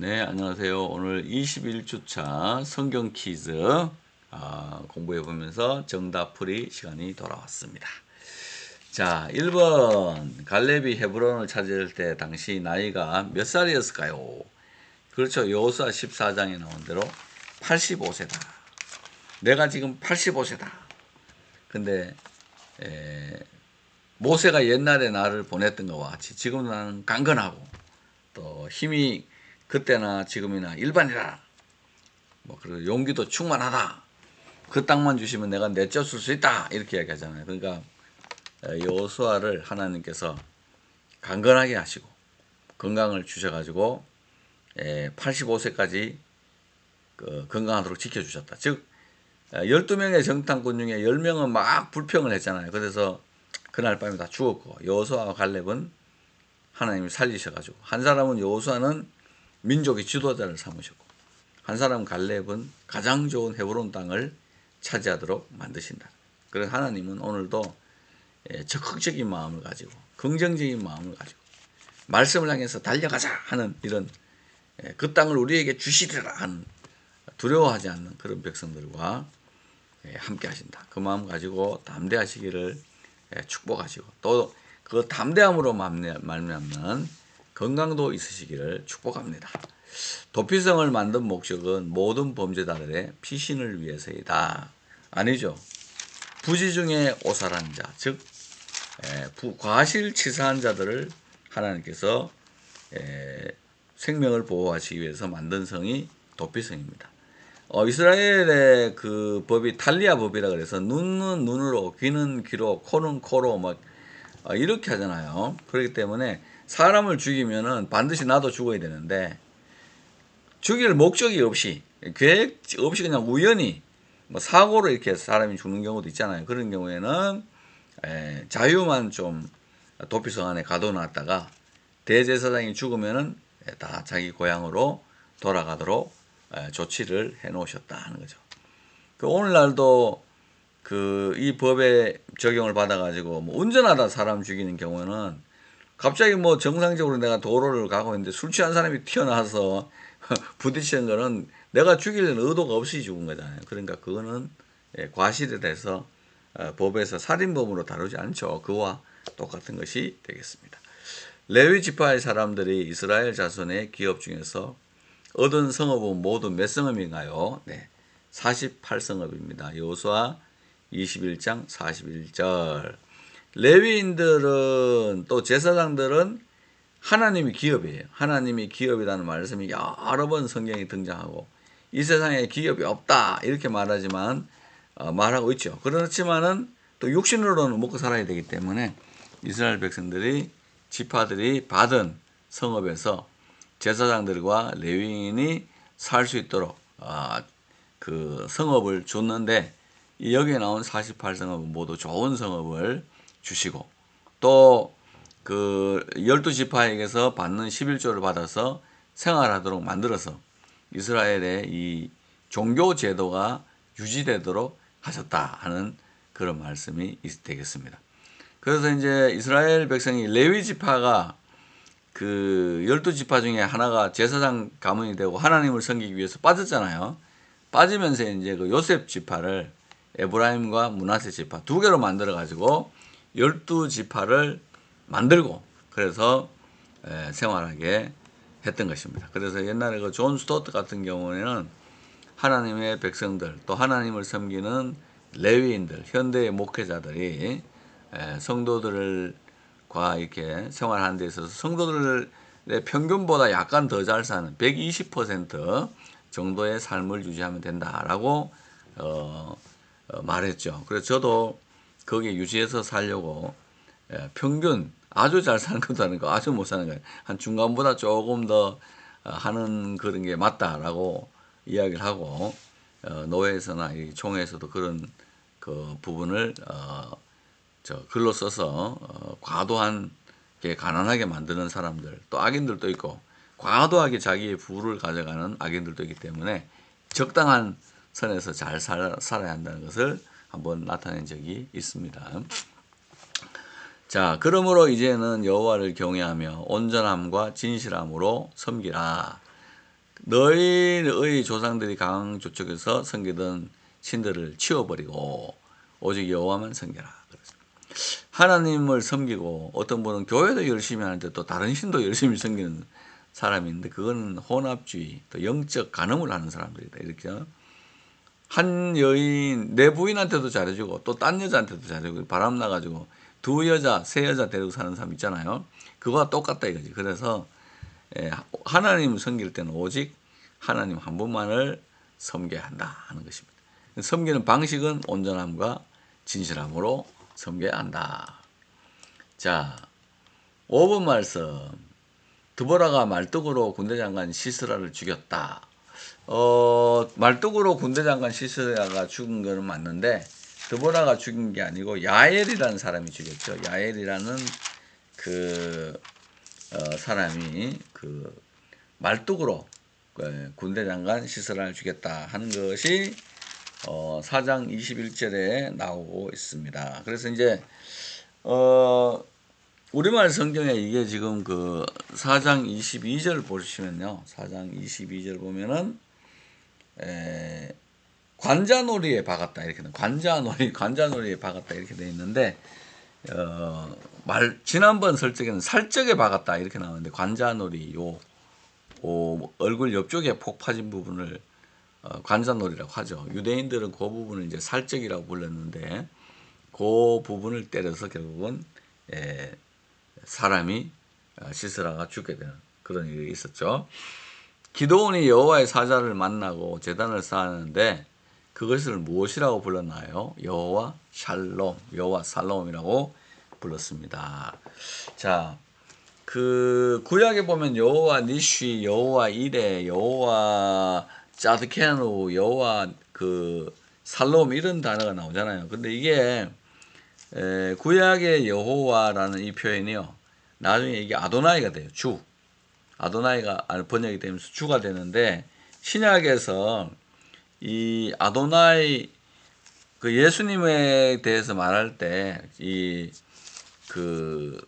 네, 안녕하세요. 오늘 21주차 성경 퀴즈 아, 공부해 보면서 정답 풀이 시간이 돌아왔습니다. 자, 1번 갈렙이 헤브론을 찾을 때 당시 나이가 몇 살이었을까요? 그렇죠. 여호수아 14장에 나온 대로 85세다. 내가 지금 85세다. 근데 에, 모세가 옛날에 나를 보냈던 것과 같이 지금 나는 강건하고 또 힘이 그때나 지금이나 일반이라 뭐 그리고 용기도 충만하다. 그 땅만 주시면 내가 내쫓을 수 있다. 이렇게 이야기하잖아요. 그러니까 여호수아를 하나님께서 강건하게 하시고 건강을 주셔가지고 85세까지 그 건강하도록 지켜주셨다. 즉 12명의 정탐꾼 중에 10명은 막 불평을 했잖아요. 그래서 그날 밤에 다 죽었고 여호수아와 갈렙은 하나님이 살리셔가지고 한 사람은 여호수아는 민족의 지도자를 삼으셨고 한 사람 갈렙은 가장 좋은 헤브론 땅을 차지하도록 만드신다. 그래서 하나님은 오늘도 예, 적극적인 마음을 가지고 긍정적인 마음을 가지고 말씀을 향해서 달려가자 하는 이런 예, 그 땅을 우리에게 주시리라 하는 두려워하지 않는 그런 백성들과 예, 함께 하신다. 그 마음 가지고 담대하시기를 축복하시고 또 그 담대함으로 말미암는 건강도 있으시기를 축복합니다. 도피성을 만든 목적은 모든 범죄자들의 피신을 위해서이다. 아니죠. 부지 중에 오살한 자, 즉 과실치사한 자들을 하나님께서 생명을 보호하시기 위해서 만든 성이 도피성입니다. 어, 이스라엘의 그 법이 탈리아 법이라 그래서 눈은 눈으로, 귀는 귀로, 코는 코로 막 어, 이렇게 하잖아요. 그렇기 때문에 사람을 죽이면은 반드시 나도 죽어야 되는데 죽일 목적이 없이 계획 없이 그냥 우연히 뭐 사고로 이렇게 사람이 죽는 경우도 있잖아요. 그런 경우에는 에, 자유만 좀 도피성 안에 가둬놨다가 대제사장이 죽으면은 다 자기 고향으로 돌아가도록 에, 조치를 해놓으셨다 하는 거죠. 그 오늘날도 그 이 법의 적용을 받아가지고 뭐 운전하다 사람 죽이는 경우는 갑자기 뭐 정상적으로 내가 도로를 가고 있는데 술 취한 사람이 튀어나와서 부딪히는 거는 내가 죽이려는 의도가 없이 죽은 거잖아요. 그러니까 그거는 예, 과실에 대해서 어, 법에서 살인범으로 다루지 않죠. 그와 똑같은 것이 되겠습니다. 레위 지파의 사람들이 이스라엘 자손의 기업 중에서 얻은 성읍은 모두 몇 성읍인가요? 네. 48성읍입니다. 여호수아 21장 41절. 레위인들은 또 제사장들은 하나님이 기업이에요. 하나님이 기업이라는 말씀이 여러 번 성경에 등장하고 이 세상에 기업이 없다 이렇게 말하지만 어, 말하고 있죠. 그렇지만은 또 육신으로는 먹고 살아야 되기 때문에 이스라엘 백성들이 지파들이 받은 성읍에서 제사장들과 레위인이 살 수 있도록 어, 그 성읍을 줬는데 여기에 나온 48성읍은 모두 좋은 성읍을 주시고 또 그 열두 지파에게서 받는 11조를 받아서 생활하도록 만들어서 이스라엘의 이 종교 제도가 유지되도록 하셨다 하는 그런 말씀이 되겠습니다. 그래서 이제 이스라엘 백성이 레위 지파가 그 열두 지파 중에 하나가 제사장 가문이 되고 하나님을 섬기기 위해서 빠졌잖아요. 빠지면서 이제 그 요셉 지파를 에브라임과 문하세 지파 두 개로 만들어 가지고 열두 지파를 만들고 그래서 생활하게 했던 것입니다. 그래서 옛날에 그 존 스토트 같은 경우에는 하나님의 백성들 또 하나님을 섬기는 레위인들 현대의 목회자들이 성도들과 이렇게 생활하는 데 있어서 성도들의 평균보다 약간 더 잘 사는 120% 정도의 삶을 유지하면 된다라고 어, 어, 말했죠. 그래서 저도 거기에 유지해서 살려고 예, 평균 아주 잘 사는 것도 아니고 아주 못 사는 거예요. 한 중간보다 조금 더 어, 하는 그런 게 맞다라고 이야기를 하고 어, 노회에서나 이 총회에서도 그런 그 부분을 어, 저 글로 써서 어, 과도한 게 가난하게 만드는 사람들 또 악인들도 있고 과도하게 자기의 부를 가져가는 악인들도 있기 때문에 적당한 선에서 잘 살, 살아야 한다는 것을 한번 나타낸 적이 있습니다. 자, 그러므로 이제는 여호와를 경외하며 온전함과 진실함으로 섬기라. 너희의 조상들이 강한 조쪽에서 섬기던 신들을 치워버리고 오직 여호와만 섬겨라. 하나님을 섬기고 어떤 분은 교회도 열심히 하는데 또 다른 신도 열심히 섬기는 있는데 그거는 혼합주의, 또 영적 간음을 하는 사람들이다. 이렇게 한 여인 내 부인한테도 잘해주고 또 딴 여자한테도 잘해주고 바람 나가지고 두 여자, 세 여자 데리고 사는 사람 있잖아요. 그거와 똑같다 이거지. 그래서 예, 하나님 섬길 때는 오직 하나님 한 분만을 섬겨야 한다 하는 것입니다. 섬기는 방식은 온전함과 진실함으로 섬겨야 한다. 자, 5번 말씀. 드보라가 말뚝으로 군대장관 시스라를 죽였다. 어, 말뚝으로 군대 장관 시스라가 죽은 거는 맞는데 드보라가 죽인 게 아니고 야엘이라는 사람이 죽였죠. 야엘이라는 그 어, 사람이 그 말뚝으로 그 군대 장관 시스라를 죽였다 하는 것이 어, 4장 21절에 나오고 있습니다. 그래서 이제 어, 우리말 성경에 이게 지금 그 4장 22절 보시면요. 4장 22절 보면은 에, 관자놀이에 박았다 이렇게 돼. 관자놀이 관자놀이에 박았다 이렇게 돼 있는데 어, 말 지난번 설정에는 살적에 박았다 이렇게 나오는데 관자놀이 요 오, 얼굴 옆쪽에 폭 파진 부분을 어, 관자놀이라고 하죠. 유대인들은 그 부분을 이제 살적이라고 불렀는데 그 부분을 때려서 결국은 에, 사람이 어, 시스라가 죽게 되는 그런 일이 있었죠. 기도원이 여호와의 사자를 만나고 재단을 쌓았는데 그것을 무엇이라고 불렀나요? 여호와 샬롬, 여호와 살롬이라고 불렀습니다. 자, 그 구약에 보면 여호와 니쉬, 여호와 이레, 여호와 짜드케누, 여호와 그 살롬 이런 단어가 나오잖아요. 근데 이게 에, 구약의 여호와라는 이 표현이요. 나중에 이게 아도나이가 돼요. 주. 아도나이가 아, 번역이 되면서 주가 되는데 신약에서 이 아도나이 그 예수님에 대해서 말할 때 이 그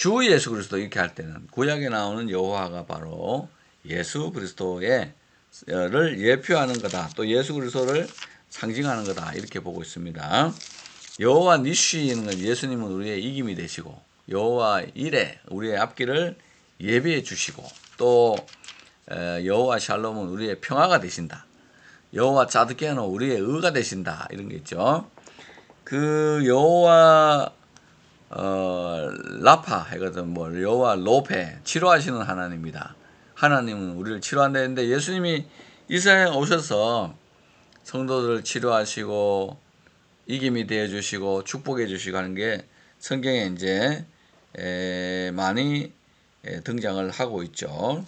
주 예수 그리스도 이렇게 할 때는 구약에 나오는 여호와가 바로 예수 그리스도의 를 예표하는 거다. 또 예수 그리스도를 상징하는 거다. 이렇게 보고 있습니다. 여호와 니쉬는 건 예수님은 우리의 이김이 되시고 여호와 이레 우리의 앞길을 예비해 주시고 또 에, 여호와 샬롬은 우리의 평화가 되신다. 여호와 짜드케는 우리의 의가 되신다. 이런 게 있죠. 그 여호와 어, 라파 해거든 뭐 여호와 로페 치료하시는 하나님입니다. 하나님은 우리를 치료한다 했는데 예수님이 이스라엘에 오셔서 성도들을 치료하시고 이김이 되어 주시고 축복해 주시고 하는 게 성경에 이제 에, 많이 에, 등장을 하고 있죠.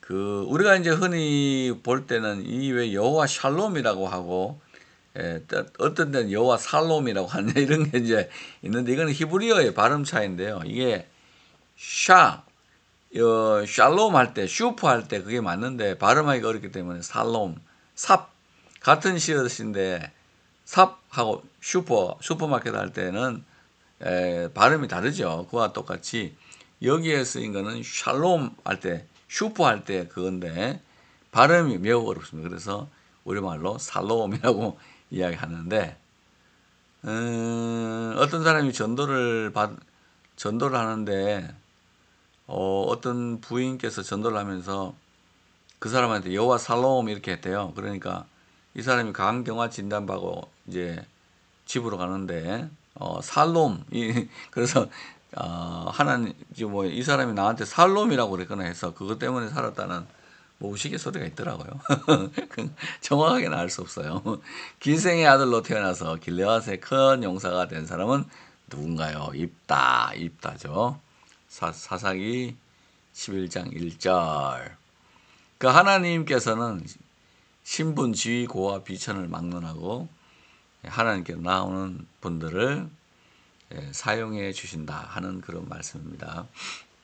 그 우리가 이제 흔히 볼 때는 이 왜 여호와 샬롬이라고 하고 에, 또 어떤 데는 여호와 살롬이라고 하는 이런 게 이제 있는데 이거는 히브리어의 발음 차이인데요. 이게 샤 어, 샬롬 할 때, 슈퍼 할 때 그게 맞는데 발음하기가 어렵기 때문에 살롬, 삽 같은 시어인데 삽하고 슈퍼, 슈퍼마켓 할 때는 에, 발음이 다르죠. 그와 똑같이 여기에 쓰인 거는 샬롬 할 때, 슈퍼 할 때 그건데 발음이 매우 어렵습니다. 그래서 우리말로 살롬이라고 이야기하는데 음, 어떤 사람이 전도를 받 전도를 하는데 어, 어떤 부인께서 전도를 하면서 그 사람한테 여호와 살롬 이렇게 했대요. 그러니까 이 사람이 간경화 진단받고 이제 집으로 가는데 어, 살롬 이 그래서 어, 하나님 뭐 이 사람이 나한테 살롬이라고 그랬거나 해서 그것 때문에 살았다는 뭐 우스갯소리가 있더라고요. 정확하게는 알 수 없어요. 기생의 아들로 태어나서 길레앗의 큰 용사가 된 사람은 누군가요? 입다, 입다죠. 사, 사사기 11장 1절. 그 하나님께서는 신분, 지위, 고와 비천을 막론하고 하나님께 나오는 분들을 예, 사용해 주신다 하는 그런 말씀입니다.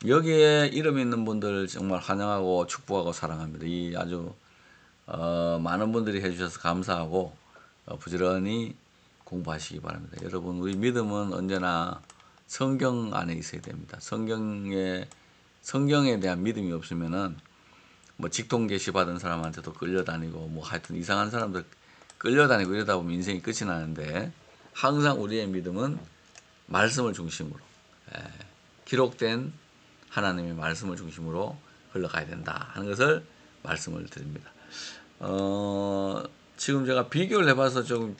여기에 이름 있는 분들 정말 환영하고 축복하고 사랑합니다. 이 아주 어, 많은 분들이 해주셔서 감사하고 어, 부지런히 공부하시기 바랍니다. 여러분 우리 믿음은 언제나 성경 안에 있어야 됩니다. 성경에 성경에 대한 믿음이 없으면은 뭐 직통 계시 받은 사람한테도 끌려다니고 뭐 하여튼 이상한 사람들 끌려다니고 이러다 보면 인생이 끝이 나는데 항상 우리의 믿음은 말씀을 중심으로 예, 기록된 하나님의 말씀을 중심으로 흘러가야 된다 하는 것을 말씀을 드립니다. 어, 지금 제가 비교를 해봐서 좀